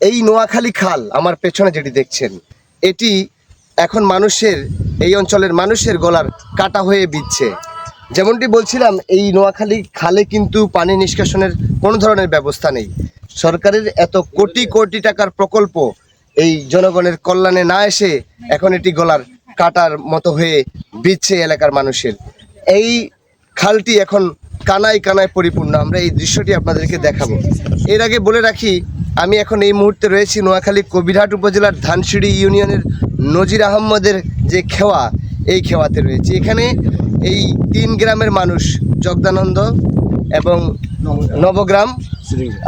এই নোয়াখালী খাল আমার পেছনে যেটি দেখছেন, এটি এখন মানুষের, এই অঞ্চলের মানুষের গলার কাটা হয়ে বিচ্ছে যেমনটি বলছিলাম, এই নোয়াখালী খালে কিন্তু পানি নিষ্কাশনের কোনো ধরনের ব্যবস্থা নেই। সরকারের এত কোটি কোটি টাকার প্রকল্প এই জনগণের কল্যাণে না এসে এখন এটি গলার কাটার মতো হয়ে বিচ্ছে এলাকার মানুষের। এই খালটি এখন কানায় কানায় পরিপূর্ণ। আমরা এই দৃশ্যটি আপনাদেরকে দেখাবো। এর আগে বলে রাখি আমি এখন এই মুহূর্তে রয়েছি নোয়াখালী কবিরহাট উপজেলার ধানসিঁড়ি ইউনিয়নের নজির আহম্মদের যে খেওয়া, এই খেওয়াতে রয়েছে। এখানে এই তিন গ্রামের মানুষ, জগদানন্দ এবং নবগ্রাম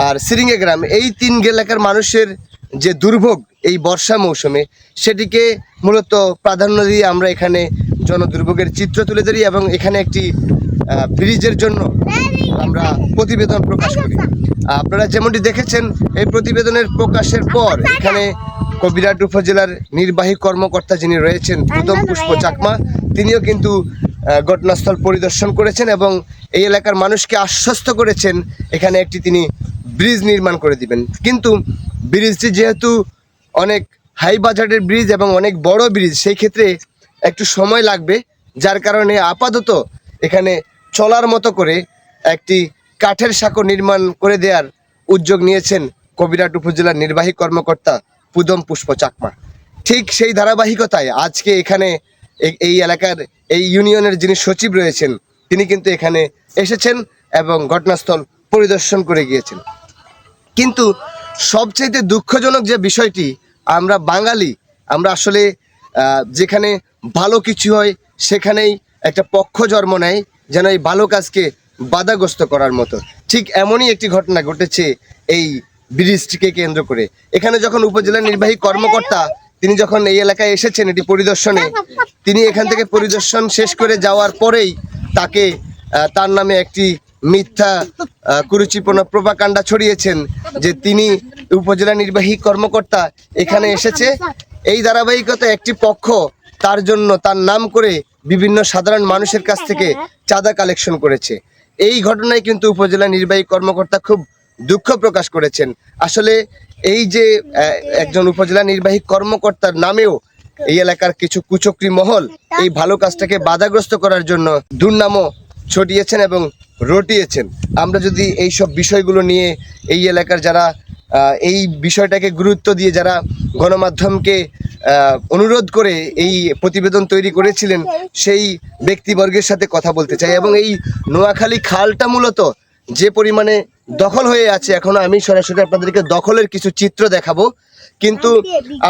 আর সিরিঙ্গে গ্রাম। এই তিন এলাকার মানুষের যে দুর্ভোগ এই বর্ষা মৌসুমে, সেটিকে মূলত প্রাধান্য দিয়ে আমরা এখানে জনদুর্ভোগের চিত্র তুলে ধরি এবং এখানে একটি ব্রিজের জন্য আমরা প্রতিবেদন প্রকাশ করি। আপনারা যেমনটি দেখেছেন, এই প্রতিবেদনের প্রকাশের পর এখানে কবিরাট উপজেলার নির্বাহী কর্মকর্তা যিনি রয়েছেন, প্রথম পুষ্প চাকমা, তিনিও কিন্তু ঘটনাস্থল পরিদর্শন করেছেন এবং এই এলাকার মানুষকে আশ্বস্ত করেছেন, এখানে একটি তিনি ব্রিজ নির্মাণ করে দিবেন। কিন্তু ব্রিজটি যেহেতু অনেক হাই বাজারের ব্রিজ এবং অনেক বড় ব্রিজ, সেই ক্ষেত্রে একটু সময় লাগবে, যার কারণে আপাতত এখানে চলার মতো করে একটি কাঠের সাঁকো নির্মাণ করে দেওয়ার উদ্যোগ নিয়েছেন কবিরাট উপজেলার নির্বাহী কর্মকর্তা পুদম পুষ্প চাকমা। ঠিক সেই ধারাবাহিকতায় আজকে এখানে এই- এলাকার এই ইউনিয়নের যিনি সচিব রয়েছেন, তিনি কিন্তু এখানে এসেছেন এবং ঘটনাস্থল পরিদর্শন করে গিয়েছেন। কিন্তু সবচাইতে দুঃখজনক যে বিষয়টি, আমরা বাঙালি, আমরা আসলে যেখানে ভালো কিছু হয়, সেখানেই একটা পক্ষ জন্ম নেয়, যেন এই ভালো কাজকে বাধাগ্রস্ত করার মতো। ঠিক এমনই একটি ঘটনা ঘটেছে এই ব্রিজটিকে কেন্দ্র করে। এখানে যখন উপজেলা নির্বাহী কর্মকর্তা, তিনি যখন এই এলাকায় এসেছেন এটি পরিদর্শনে, তিনি এখান থেকে পরিদর্শন শেষ করে যাওয়ার পরেই তাকে তার নামে একটি মিথ্যা কুরুচিপূর্ণ প্রপাকাণ্ডা ছড়িয়েছেন যে তিনি উপজেলা নির্বাহী কর্মকর্তা এখানে এসেছে। এই ধারাবাহিকতা একটি পক্ষ তার জন্য তার নাম করে বিভিন্ন সাধারণ মানুষের কাছ থেকে চাঁদা কালেকশন করেছে। এই ঘটনায় কিন্তু উপজেলা নির্বাহী কর্মকর্তা খুব দুঃখ প্রকাশ করেছেন। আসলে এই যে একজন উপজেলা নির্বাহী কর্মকর্তার নামেও এই এলাকার কিছু কুচক্রি মহল এই ভালো কাজটাকে বাধাগ্রস্ত করার জন্য দুর্নামও ছটিয়েছেন এবং রটিয়েছেন। আমরা যদি এই সব বিষয়গুলো নিয়ে এই এলাকার যারা এই বিষয়টাকে গুরুত্ব দিয়ে যারা গণমাধ্যমকে অনুরোধ করে এই প্রতিবেদন তৈরি করেছিলেন সেই ব্যক্তিবর্গের সাথে কথা বলতে চাই এবং এই নোয়াখালী খালটা মূলত যে পরিমাণে দখল হয়ে আছে, এখনও আমি সরাসরি আপনাদেরকে দখলের কিছু চিত্র দেখাবো। কিন্তু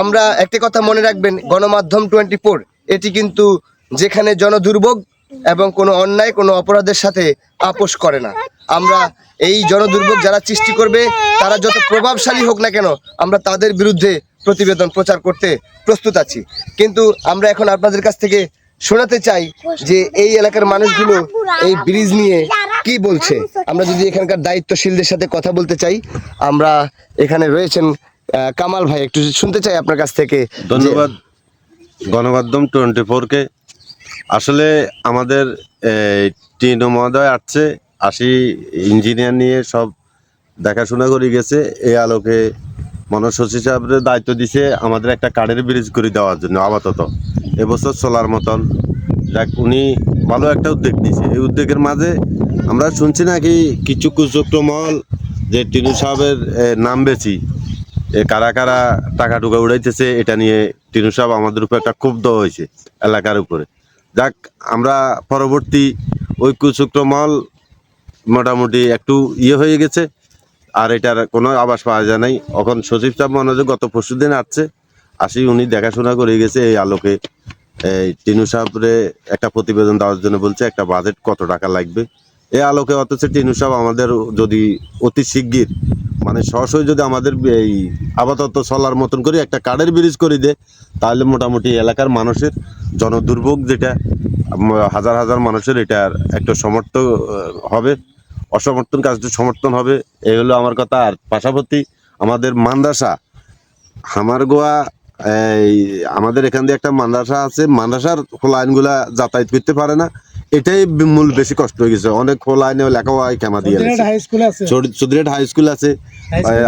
আমরা একটি কথা মনে রাখবেন, গণমাধ্যম টোয়েন্টি ফোর এটি কিন্তু যেখানে জনদুর্ভোগ এবং কোনো অন্যায়, কোনো অপরাধের সাথে আপোষ করে না। আমরা এই জনদুর্ভোগ যারা সৃষ্টি করবে, তারা যত প্রভাবশালী হোক না কেন, আমরা তাদের বিরুদ্ধে প্রতিবেদন প্রচার করতে প্রস্তুত আছি। কিন্তু আমরা এখন আপনাদের কাছ থেকে শোনাতে চাই যে এই এলাকার মানুষগুলো এই ব্রিজ নিয়ে কি বলছে। আমরা যদি এখানকার দায়িত্বশীলদের সাথে কথা বলতে চাই, আমরা এখানে রয়েছেন কামাল ভাই, একটু শুনতে চাই আপনার কাছ থেকে ধন্যবাদ গণমাধ্যম টোয়েন্টি ফোরকে। আসলে আমাদের টিন মহোদয় আসছে আসি ইঞ্জিনিয়ার নিয়ে সব দেখাশোনা করে গেছে, এই আলোকে মনসচিব সাহেবের দায়িত্ব দিছে আমাদের একটা কাঠের ব্রিজ করে দেওয়ার জন্য আপাতত। এবছর চলার মতন। যাক, উনি ভালো একটা উদ্যোগ নিয়েছে। এই উদ্যোগের মাঝে আমরা শুনছি নাকি কিছু কুচক্র মহল যে টিনু সাহেবের নাম এ, কারা কারা টাকা টুকা উড়াইতেছে, এটা নিয়ে টিনু সাহেব আমাদের উপর একটা ক্ষুব্ধ হয়েছে এলাকার উপরে। যাক, আমরা পরবর্তী ওই কুচক্র মহল মোটামুটি একটু ইয়ে হয়ে গেছে। আর এটার কোনো আবাস পাওয়া যায় নাই। এখন সচিব সাহেব মনে হয় গত পরশু দিন আসছে। আসি উনি দেখাশোনা করে গেছে এই আলোকে। এই টিনু সাহেবরে একটা প্রতিবেদন দেওয়ার জন্য বলছে, একটা বাজেট কত টাকা লাগবে? এই আলোকে অথচ টিনু সাহেব আমাদের যদি অতি শিগগির মানে সরাসরি যদি আমাদের এই আপাতত চলার মতন করে একটা কার্ডের ব্রিজ করে দেয়, তাহলে মোটামুটি এলাকার মানুষের জনদুর্ভোগ যেটা হাজার হাজার মানুষের এটার একটা সমর্থ হবে। অসমর্থন কাজটা সমর্থন হবে এই হলো আমার কথা। আর পাশাপাশি আমাদের মান্দাসা হামার গোয়া এই আমাদের এখান দিয়ে একটা মাদ্রাসা আছে মাদ্রাসার খোলা আইনগুলা যাতায়াত করতে পারে না। এটাই মূল বেশি কষ্ট হয়ে গেছে। অনেক খোলা আইনে লেখা হয় কেমা দিয়ে হাই স্কুল আছে। চৌধুরীহাট হাই স্কুল আছে।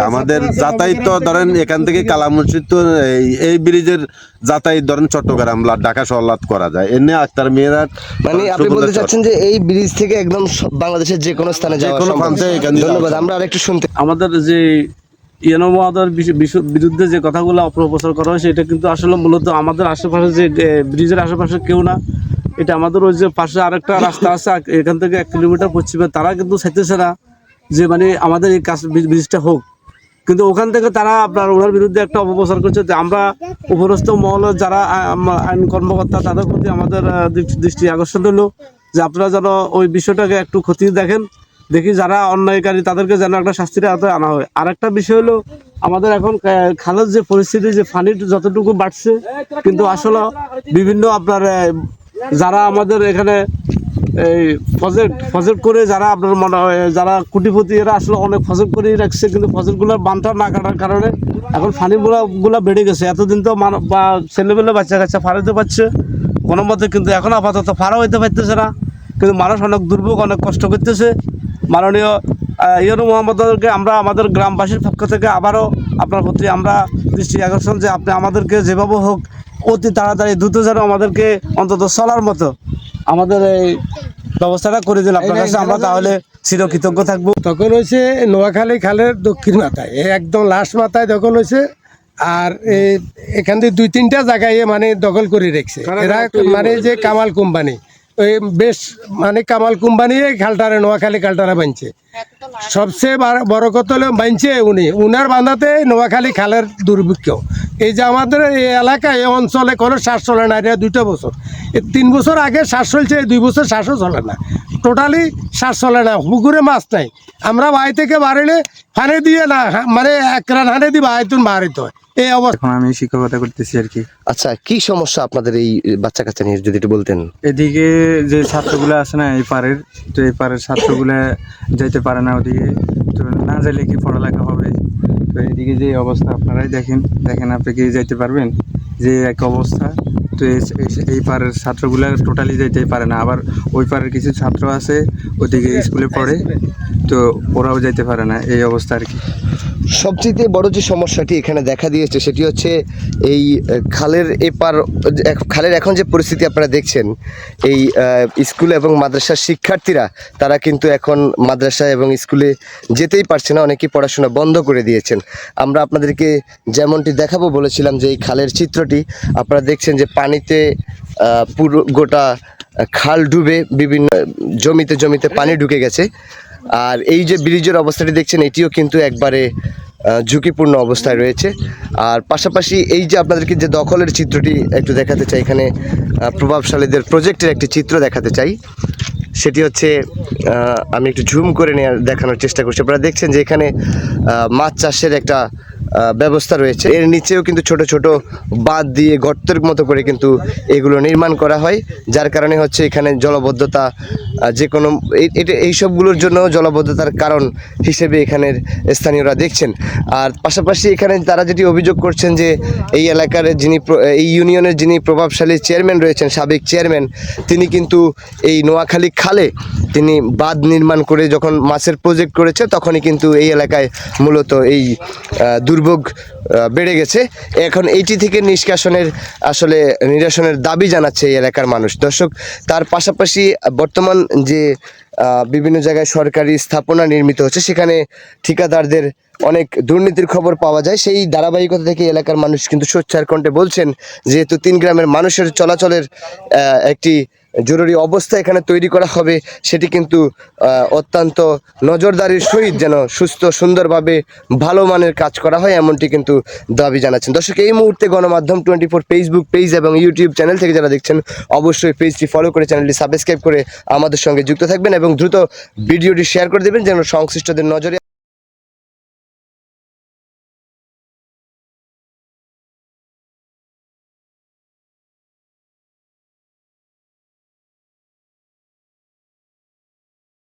আমাদের যাতায়াত তো ধরেন এখান থেকে কালা মসজিদ তো এই- ব্রিজের যাতায়াত ধরেন চট্টগ্রাম ঢাকা সহলাত করা যায়। এমনি আক্তার মেয়েরা মানে আপনি বলতে চাচ্ছেন যে এই ব্রিজ থেকে একদম বাংলাদেশের যে কোনো স্থানে যাওয়া ধন্যবাদ আমরা আরেকটু শুনতে আমাদের যে ইয়ানমাদের বিরুদ্ধে যে কথাগুলো অপপ্রচার করা হয় সেটা কিন্তু আসলে মূলত আমাদের আশেপাশে যে ব্রিজের আশেপাশে কেউ না। এটা আমাদের ওই যে পাশে আরেকটা রাস্তা আছে এখান থেকে এক কিলোমিটার পশ্চিমে তারা কিন্তু চাইতেছে না যে মানে আমাদের এই কাজ ব্রিজ- ব্রিজটা হোক। কিন্তু ওখান থেকে তারা আপনার ওনার বিরুদ্ধে একটা অপপ্রচার করছে যে আমরা উপরস্থ মহলের যারা আইন কর্মকর্তা, তাদের প্রতি আমাদের দৃষ্টি- আকর্ষণ হলো যে আপনারা যেন ওই বিষয়টাকে একটু খতিয়ে দেখেন, দেখি যারা অন্যায়কারী, তাদেরকে যেন একটা শাস্তির আওতায় আনা হয়। আর একটা বিষয় হলো, আমাদের এখন খালের যে পরিস্থিতি, যে পানির যতটুকু বাড়ছে, কিন্তু আসলে বিভিন্ন আপনার যারা আমাদের এখানে এই প্রজেক্ট প্রজেক্ট করে যারা আপনার মনে হয়, যারা কোটিপতি, এরা আসলে অনেক ফসল করে রাখছে, কিন্তু ফসলগুলোর বানটা না কাটার কারণে এখন পানিগুলা গুলা বেড়ে গেছে। এতদিন তো মান- বা ছেলেমেলে বাচ্চা কাচ্চা ফারাইতে পারছে, কোনো মতে কিন্তু এখন আপাতত ফারা হইতে পারতেছে না। কিন্তু মানুষ অনেক দুর্ভোগ, অনেক কষ্ট করতেছে। মাননীয় ইয়নু মোহাম্মদকে আমরা আমাদের গ্রামবাসীর পক্ষ থেকে আবারও আপনার প্রতি আমরা দৃষ্টি আকর্ষণ যে আপনি আমাদেরকে যেভাবে হোক অতি তাড়াতাড়ি দ্রুত যেন আমাদেরকে অন্তত চলার মতো আমাদের এই ব্যবস্থাটা করে দিল। আপনার কাছে আমরা তাহলে চিরকৃতজ্ঞ থাকব। তখন হয়েছে নোয়াখালী খালের দক্ষিণ মাথায় একদম লাস্ট মাথায় দখল হয়েছে আর এ এখান থেকে দুই তিনটা জায়গায় মানে দখল করে রেখেছে। এরা মানে যে কামাল কোম্পানি। ওই বেশ মানে কামাল কোম্পানি এই খালটারে নোয়াখালী খালটারে বানছে সবচেয়ে বড় কথা হলো বানছে উনি। উনার বাঁধাতে নোয়াখালী খালের দুর্ভিক্ষ। এই যে আমাদের এই এলাকায় এই অঞ্চলে কোনো শ্বাস চলে না এটা দুটো বছর। এই তিন বছর আগে শ্বাস চলছে এই দুই বছর শ্বাসও চলে না। টোটালি শ্বাস চলে না পুকুরে মাছ নাই। আমরা বাড়ি থেকে বাড়িলে ফানে দিয়ে না মানে এক রান হানে দিয়ে বাড়িতুন বাড়িতে হয় এই অবস্থা। এখন আমি শিক্ষকতা করতেছি আর কি। আচ্ছা কি সমস্যা আপনাদের এই বাচ্চা কাচ্চা নিয়ে যদি একটু বলতেন? এদিকে যে ছাত্রগুলো আছে না এই পাড়ের তো এই পাড়ের ছাত্রগুলো যাইতে পারে না ওদিকে। তো না যাইলে কি পড়ালেখা হবে? তো এদিকে যে অবস্থা আপনারাই দেখেন। দেখেন আপনি কি যাইতে পারবেন? যে এক অবস্থা। তো এই- পাড়ের ছাত্রগুলো টোটালি যাইতেই পারে না। আবার ওই পাড়ের কিছু ছাত্র আছে ওদিকে স্কুলে পড়ে তো ওরাও যাইতে পারে না এই অবস্থা আর কি। সবচেয়ে বড় যে সমস্যাটি এখানে দেখা দিয়েছে সেটি হচ্ছে এই খালের এপার খালের এখন যে পরিস্থিতি আপনারা দেখছেন, এই স্কুল এবং মাদ্রাসার শিক্ষার্থীরা, তারা কিন্তু এখন মাদ্রাসা এবং স্কুলে যেতেই পারছে না অনেকেই পড়াশোনা বন্ধ করে দিয়েছেন। আমরা আপনাদেরকে যেমনটি দেখাবো বলেছিলাম যে এই খালের চিত্রটি, আপনারা দেখছেন যে পানিতে পুরো গোটা খাল ডুবে বিভিন্ন জমিতে জমিতে পানি ঢুকে গেছে। আর এই যে ব্রিজের অবস্থাটি দেখছেন, এটিও কিন্তু একবারে ঝুঁকিপূর্ণ অবস্থায় রয়েছে। আর পাশাপাশি এই যে আপনাদেরকে যে দখলের চিত্রটি একটু দেখাতে চাই, এখানে প্রভাবশালীদের প্রজেক্টের একটি চিত্র দেখাতে চাই। সেটি হচ্ছে আমি একটু ঝুম করে নেওয়ার দেখানোর চেষ্টা করছি। আপনারা দেখছেন যে এখানে মাছ চাষের একটা ব্যবস্থা রয়েছে। এর নিচেও কিন্তু ছোট ছোট বাঁধ দিয়ে গর্তের মতো করে কিন্তু এগুলো নির্মাণ করা হয় যার কারণে হচ্ছে এখানে জলবদ্ধতা যে কোনো এটা এইসবগুলোর জন্য জলবদ্ধতার কারণ হিসেবে এখানের স্থানীয়রা দেখছেন। আর পাশাপাশি এখানে তারা যেটি অভিযোগ করছেন যে এই এলাকার যিনি এই ইউনিয়নের যিনি প্রভাবশালী চেয়ারম্যান রয়েছেন সাবেক চেয়ারম্যান তিনি কিন্তু এই নোয়াখালী খালে তিনি বাঁধ নির্মাণ করে যখন মাছের প্রজেক্ট করেছে তখনই কিন্তু এই এলাকায় মূলত এই আহ, দুর্ভোগ বেড়ে গেছে। এখন এইটি থেকে নিষ্কাশনের আসলে নিরসনের দাবি জানাচ্ছে এই এলাকার মানুষ। দর্শক, তার পাশাপাশি বর্তমান যে বিভিন্ন জায়গায় সরকারি স্থাপনা নির্মিত হচ্ছে, সেখানে ঠিকাদারদের অনেক দুর্নীতির খবর পাওয়া যায়। সেই ধারাবাহিকতা থেকে এলাকার মানুষ কিন্তু সোচ্চার কণ্ঠে বলছেন, যেহেতু তিন গ্রামের মানুষের চলাচলের একটি জরুরি অবস্থা এখানে তৈরি করা হবে, সেটি কিন্তু অত্যন্ত নজরদারির সহিত যেন সুস্থ, সুন্দরভাবে ভালো মানের কাজ করা হয় এমনটি কিন্তু দাবি জানাচ্ছেন। দর্শক, এই মুহূর্তে গণমাধ্যম টোয়েন্টি ফোর ফেসবুক পেজ এবং ইউটিউব চ্যানেল থেকে যারা দেখছেন, অবশ্যই পেজটি ফলো করে চ্যানেলটি সাবস্ক্রাইব করে আমাদের সঙ্গে যুক্ত থাকবেন এবং দ্রুত ভিডিওটি শেয়ার করে দেবেন যেন সংশ্লিষ্টদের নজরে